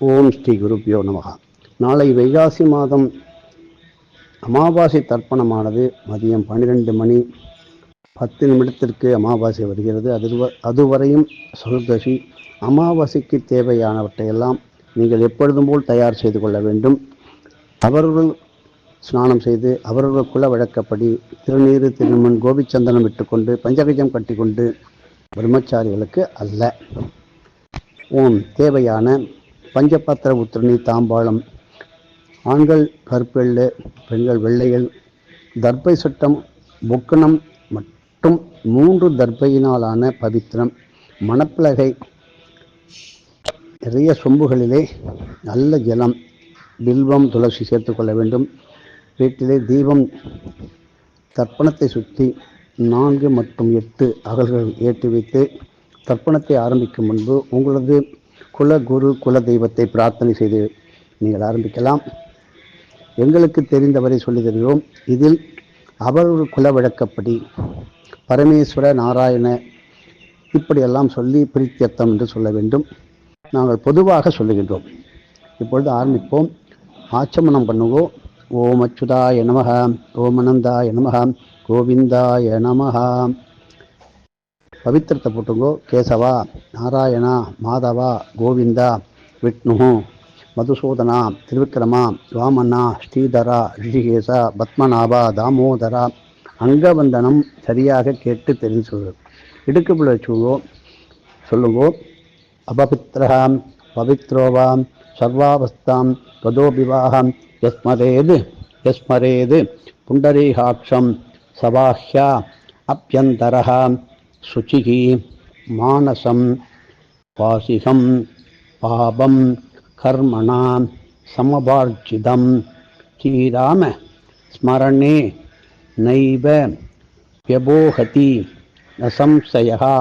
ஓம் ஸ்ரீ குருப்பியோ நமகா. நாளை வைகாசி மாதம் அமாவாசை தர்ப்பணமானது மதியம் பன்னிரெண்டு மணி பத்து நிமிடத்திற்கு அமாவாசை வருகிறது. அது அதுவரையும் சதுர்தசி அமாவாசைக்கு தேவையானவற்றையெல்லாம் நீங்கள் எப்பொழுதும் போல் தயார் செய்து கொள்ள வேண்டும். அவர்கள் ஸ்நானம் செய்து அவர்கள் குல வழக்கப்படி திருநீர் திருமண் கோபிச்சந்தனம் விட்டுக்கொண்டு பஞ்சகஜம் கட்டிக்கொண்டு பிரம்மச்சாரிகளுக்கு அல்ல. ஓம். தேவையான பஞ்சபாத்திர உத்திரணி தாம்பாளம். ஆண்கள் கருப்பெள்ளு பெண்கள் வெள்ளைகள். தர்பை சட்டம் புக்கணம் மற்றும் மூன்று தர்பையினாலான பவித்திரம். மணப்பலகை நிறைய சொம்புகளிலே நல்ல ஜலம் பில்வம் துளசி சேர்த்துக்கொள்ள வேண்டும். வீட்டிலே தீபம் தர்ப்பணத்தை சுற்றி நான்கு மற்றும் எட்டு அகல்கள் ஏற்றி வைத்து தர்ப்பணத்தை ஆரம்பிக்கும் முன்பு உங்களது குல குரு குல தெய்வத்தை பிரார்த்தனை செய்து நீங்கள் ஆரம்பிக்கலாம். எங்களுக்கு தெரிந்தவரை சொல்லி தருகிறோம். இதில் ஒரு குல வழக்கப்படி பரமேஸ்வர நாராயண இப்படியெல்லாம் சொல்லி பிரித்தியர்த்தம் என்று சொல்ல வேண்டும். நாங்கள் பொதுவாக சொல்லுகின்றோம். இப்பொழுது ஆரம்பிப்போம். ஆச்சமனம் பண்ணுவோம் ஓம் அச்சுதாய நமக ஓம் அனந்தாய நமக கோவிந்தாய நமக பவித்திரத்தை போட்டுங்கோ. கேசவா நாராயணா மாதவா கோவிந்தா விஷ்ணு மதுசூதனா திருவிக்ரமா வாமண்ணா ஸ்ரீதரா ரிஷிகேசா பத்மநாபா தாமோதரா அங்கவந்தனம் சரியாக கேட்டு தெரிஞ்சு இடுக்கு இடுக்குப்பிள்ளை வச்சுங்கோ சொல்லுங்கோ. அபபித்ரஹாம் பவித்ரோவாம் சர்வாவஸ்தாம் கதோபிவாகம் எஸ்மரேது எஸ்மரேது புண்டரீகாட்சம் சபாஹ்யா சுச்சிகி மானசம் பாசிகம் பாபம் கர்மணாம் சமபார்ஜிதம் ஸ்ரீராம ஸ்மரணே நைவ வியபோகதி நசம்சயா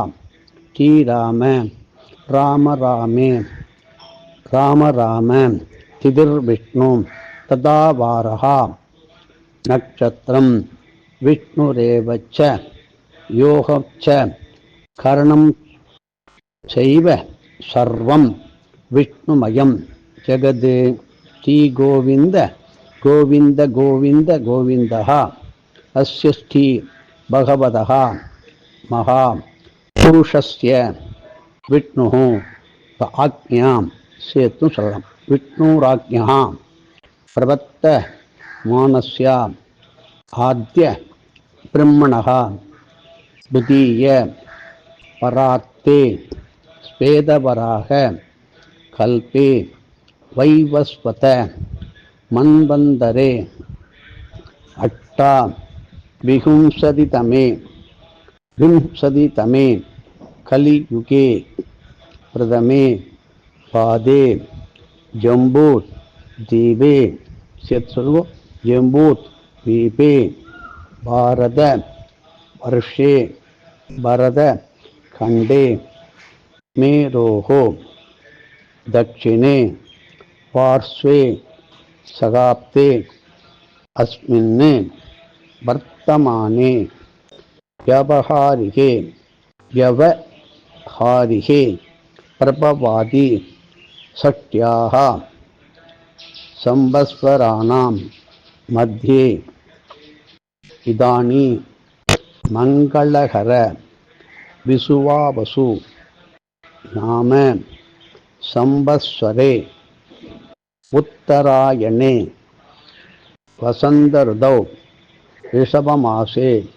ஸ்ரீராம ராம ராமே ராம ராம திதிர்விஷ்ணு ததாவாரா நட்சத்திரம் விஷ்ணுரேவச்ச யோகம் ச. கரணம் செய்வ சர்வம் விஷ்ணுமயம். ஜெகது ஸ்ரீ கோவிந்த கோவிந்த கோவிந்த கோவிந்தா அஸ்ய ஸ்ரீ பகவதா மகா. புருஷஸ்ய விஷ்ணு ஆக்ஞாம். சேர்த்தும் சொல்லலாம். விஷ்ணுராஜ்யா பிரபத்த மானஸ்யா. ஆத்ய பிரம்மணா ஸ்மிதீய பராத்தே ஸ்வேதவராக கல்பே வைவஸ்வத மண்பந்தரே அட்டா விகும்சதிதமே விம்சதிதமே கலியுகே. பிரதமே பாதே ஜம்பூத் தீபே. சேர்த்து சொல்லுவோம் ஜம்பூத் தீபே பாரத वर्षे भरत खण्डे मेरोः दक्षिणे पार्श्वे सगाप्ते अस्मिन् वर्तमाने व्यवहारिके व्यवहारिके प्रभवादि षष्ट्याः संवत्सराणां मध्ये इदानीं மங்களகர விசுவாவசு. நாம சம்பஸ்வரே. உத்தராயணே. வசந்தருதௌ. ரிஷபமாசே.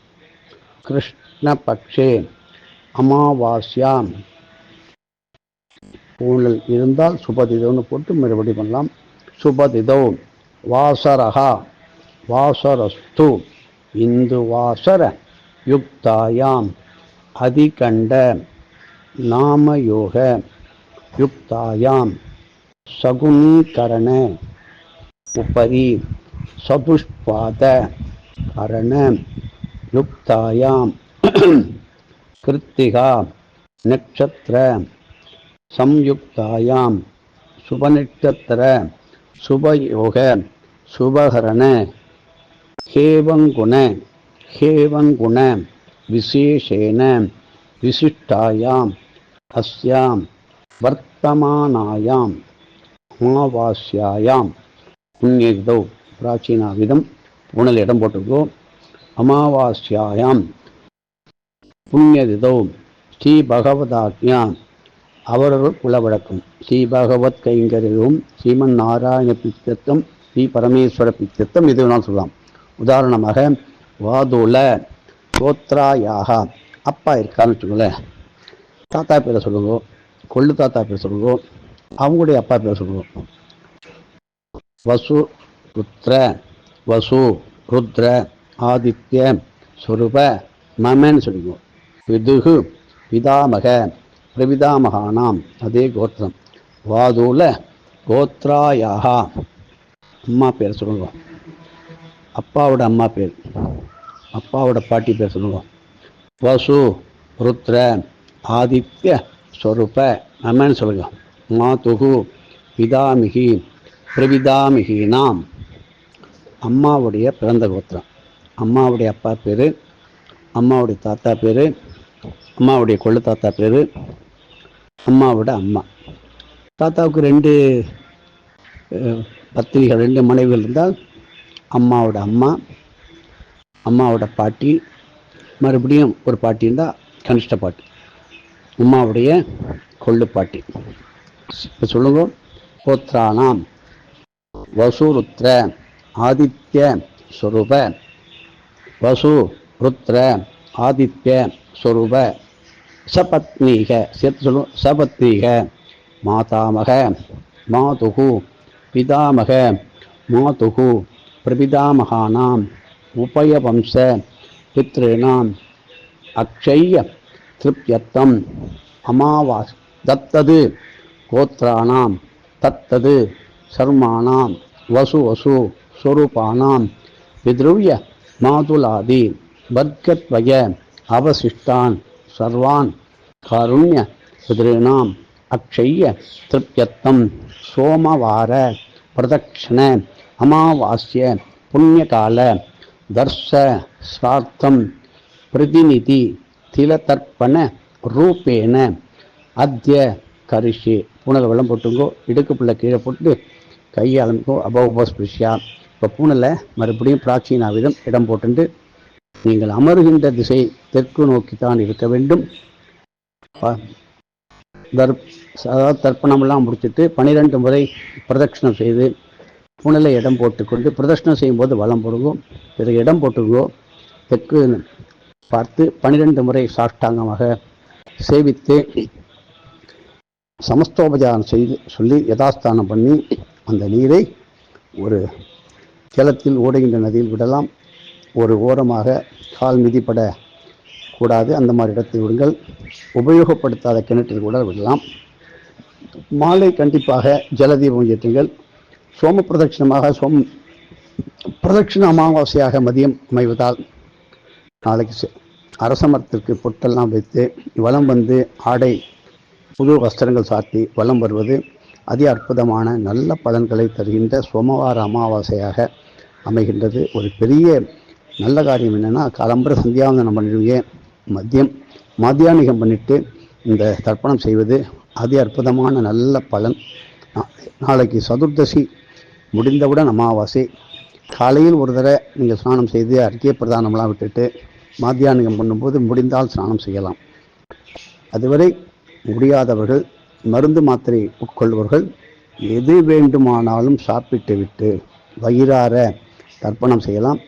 கிருஷ்ணபக்ஷே. அமாவாசியாம் ஊழல் இருந்தால் சுபதிதோன்னு போட்டு மறுபடி பண்ணலாம். சுபதிதோ. வாசரகா வாசரஸ்து. இந்து வாசர. யுக்தாயாம் அதிகண்ட நாமயோக யுக்தாயாம் சகுனீகரண உபரி சதுஷ்பாத கரண युक्तायां कृत्तिका नक्षत्र संयुक्तायां शुभनक्षत्र शुभयोग शुभहरण हेवङ्गुण हेवङ्गुण विशेषेण विशिष्टायाम् अस्यां वर्तमानायां அமாவாஸ்யாயாம் புண்ணியதோ பிராச்சீனாவிதம் புனல் இடம் போட்டிருக்கோ அமாவாஸ்யாயாம் புண்ணியதிதோ ஸ்ரீ பகவதாக்ஞா அவரவர் குலவழக்கம் ஸ்ரீ பகவத் கைங்கரியும் ஸ்ரீமன் நாராயண பித்தத்தம் ஸ்ரீ பரமேஸ்வர பித்தத்தம் இது வேணாலும் சொல்லலாம் உதாரணமாக வாதுல கோத்ராயாக. அப்பா இருக்கான்னு வச்சுக்கோங்களேன் தாத்தா பேரை சொல்லுங்க. கொள்ளு தாத்தா பேர் சொல்லுங்க. அவங்களுடைய அப்பா பேரை சொல்லுங்க. வசு ருத்ர வசு ருத்ர ஆதித்ய சுரூப மமன்னு சொல்லுங்க விதுகு பிதாமக பிரபிதாமகானாம் அதே கோத்திரம். வாதுல கோத்ராயாக. அம்மா பேர் சொல்லுங்க. அப்பாவோட அம்மா பேர். அப்பாவோட பாட்டி பேர் சொல்லுவோம். வசு ருத்ர ஆதித்ய ஸ்வரூப அம்மன்னு சொல்லுங்க. மாதுகு பிதாமிகி பிரபிதாமிகினாம் அம்மாவுடைய பிறந்த கோத்திரம். அம்மாவுடைய அப்பா பேர் அம்மாவுடைய தாத்தா பேர் அம்மாவுடைய கொள்ளு தாத்தா பேர் அம்மாவோட அம்மா. தாத்தாவுக்கு ரெண்டு அஹ், பத்திரிகள் ரெண்டு மனைவிகள் இருந்தால் அம்மாவோட அம்மா அம்மாவோட பாட்டி. மறுபடியும் ஒரு பாட்டி இருந்தால் கனிஷ்ட பாட்டி. அம்மாவுடைய கொள்ளு பாட்டி. இப்போ சொல்லுங்க. கோத்ரானாம் வசு ருத்ர ஆதித்ய ஸ்வரூப வசு ருத்ர ஆதித்ய ஸ்வரூப சபத்னீக சேர்த்து சொல்லுவோம் சபத்னீக மாதாமக. மாதுகு. பிதாமக. மாதுகு. பிரபிதாமகானாம். உபயவம்ச பித்ருணாம் அக்ஷய திருப்தியத்தம் அமாவாஸ் தத்தது கோத்ராணாம் தத்தது சர்மாணாம் வசு வசு ஸ்வரூபானாம் பித்ருவ்ய மாதுலாதி வர்க்கத்வய அவசிஷ்டான் சர்வான் காருண்ய பிதிருணாம் அக்ஷய திருப்தியத்தம் சோமவார பிரதட்சண அமாவாஸ்ய புண்ணியகால தர்ஷ ஸ்ரார்த்தம் பிரதிநிதி திலதர்ப்பண ரூபேண. அத்திய கரிஷி. பூனலை வெள்ளம் போட்டுங்கோ இடுக்கு பிள்ளை கீழே போட்டு கையை அலம்பிக்கோ அபௌபஸ்பிருஷ்யா இப்போ பூனலை மறுபடியும் பிராச்சீனாவிதம் இடம் போட்டுண்டு நீங்கள் அமருகின்ற திசை தெற்கு நோக்கித்தான் இருக்க வேண்டும். தர் தர்ப் அதாவது தர்ப்பணமெல்லாம் முடிச்சுட்டு பனிரெண்டு முறை பிரதட்சணம் செய்து புனலை இடம் போட்டுக்கொண்டு பிரதட்சணம் செய்யும்போது வலம் பொருங்கும் பிறகு இடம் போட்டுக்கோ தெற்கு பார்த்து பன்னிரெண்டு முறை சாஷ்டாங்கமாக சேவித்து சமஸ்தோபச்சாரம் செய்து சொல்லி யதாஸ்தானம் பண்ணி அந்த நீரை ஒரு ஜலத்தில் ஓடுகின்ற நதியில் விடலாம். ஒரு ஓரமாக கால் மிதிப்பட கூடாது. அந்த மாதிரி இடத்தில் விடுங்கள். உபயோகப்படுத்தாத கிணற்றில் கூட விடலாம். மாலை கண்டிப்பாக ஜலதீபம் ஏற்றுங்கள். சோம பிரதட்சிணமாக சோம் பிரதட்சிண அமாவாசையாக மதியம் அமைவதால் நாளைக்கு அரசமரத்திற்கு அரச பொட்டெல்லாம் வைத்து வலம் வந்து ஆடை புது வஸ்திரங்கள் சாத்தி வலம் வருவது அதி அற்புதமான நல்ல பலன்களை தருகின்ற சோமவார அமாவாசையாக அமைகின்றது. ஒரு பெரிய நல்ல காரியம் என்னென்னா காலம்பர சந்தியாவந்தனம் பண்ணிடுவீங்க மதியம் மத்தியானிகம் பண்ணிட்டு இந்த தர்ப்பணம் செய்வது அதி அற்புதமான நல்ல பலன். நாளைக்கு சதுர்தசி முடிந்தவுடன் அமாவாசை. காலையில் ஒரு தடவை நீங்கள் ஸ்நானம் செய்து அர்க்கிய பிரதானம்லாம் விட்டுட்டு மாத்தியானிகம் பண்ணும்போது முடிந்தால் ஸ்நானம் செய்யலாம். அதுவரை முடியாதவர்கள் மருந்து மாத்திரை உட்கொள்பவர்கள் எது வேண்டுமானாலும் சாப்பிட்டு விட்டு வயிறார தர்ப்பணம் செய்யலாம்.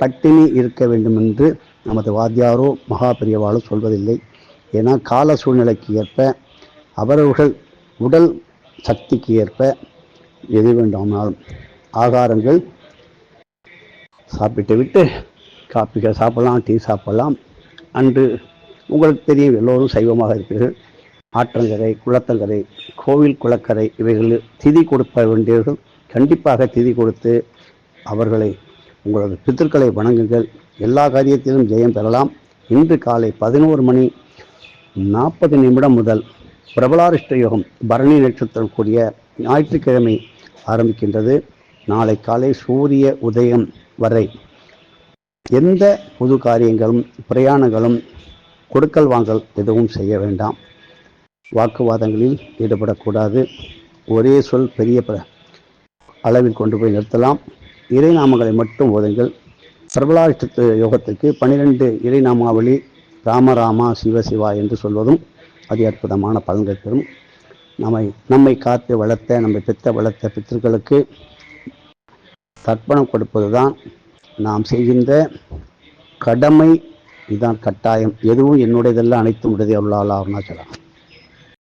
பட்டினி இருக்க வேண்டும் என்று நமது வாத்தியாரோ மகா பெரியவாளோ சொல்வதில்லை. ஏன்னா கால சூழ்நிலைக்கு ஏற்ப அவரவர்கள் உடல் சக்திக்கு ஏற்ப எது வேண்டுமானாலும் ஆகாரங்கள் சாப்பிட்டு விட்டு காப்பிகள் சாப்பிடலாம் டீ சாப்பிடலாம். அன்று உங்களுக்கு தெரியும் எல்லோரும் சைவமாக இருப்பீர்கள். ஆற்றங்கரை குளத்தங்கரை கோவில் குளக்கரை இவைகளில் திதி கொடுப்ப வேண்டியவர்கள் கண்டிப்பாக திதி கொடுத்து அவர்களை உங்களது பித்தர்களை வணங்குங்கள். எல்லா காரியத்திலும் ஜெயம் பெறலாம். இன்று காலை பதினோரு மணி நாற்பது நிமிடம் முதல் பிரபலாரிஷ்ட யோகம் பரணி நட்சத்திரம் கூடிய ஞாயிற்றுக்கிழமை ஆரம்பிக்கின்றது. நாளை காலை சூரிய உதயம் வரை எந்த புது காரியங்களும் பிரயாணங்களும் கொடுக்கல் வாங்கல் எதுவும் செய்ய வேண்டாம். வாக்குவாதங்களில் ஈடுபடக்கூடாது. ஒரே சொல் பெரிய ப- அளவில் கொண்டு போய் நிறுத்தலாம். இறைநாமங்களை மட்டும் ஓதுங்கள். பிரபலாஷ்ட யோகத்திற்கு பன்னிரெண்டு இறைநாமாவளி ராமராமா சிவசிவா சிவ சிவா என்று சொல்வதும் அதி அற்புதமான பலன்கள் பெறும். நம்மை நம்மை காத்து வளர்த்த நம்மை பெத்த வளர்த்த பித்தர்களுக்கு தர்ப்பணம் கொடுப்பதுதான் நாம் செய்கின்ற கடமை. இதுதான் கட்டாயம். எதுவும் என்னுடையதெல்லாம் அனைத்தும் உடையதே. அருளாளா அருணாச்சலம்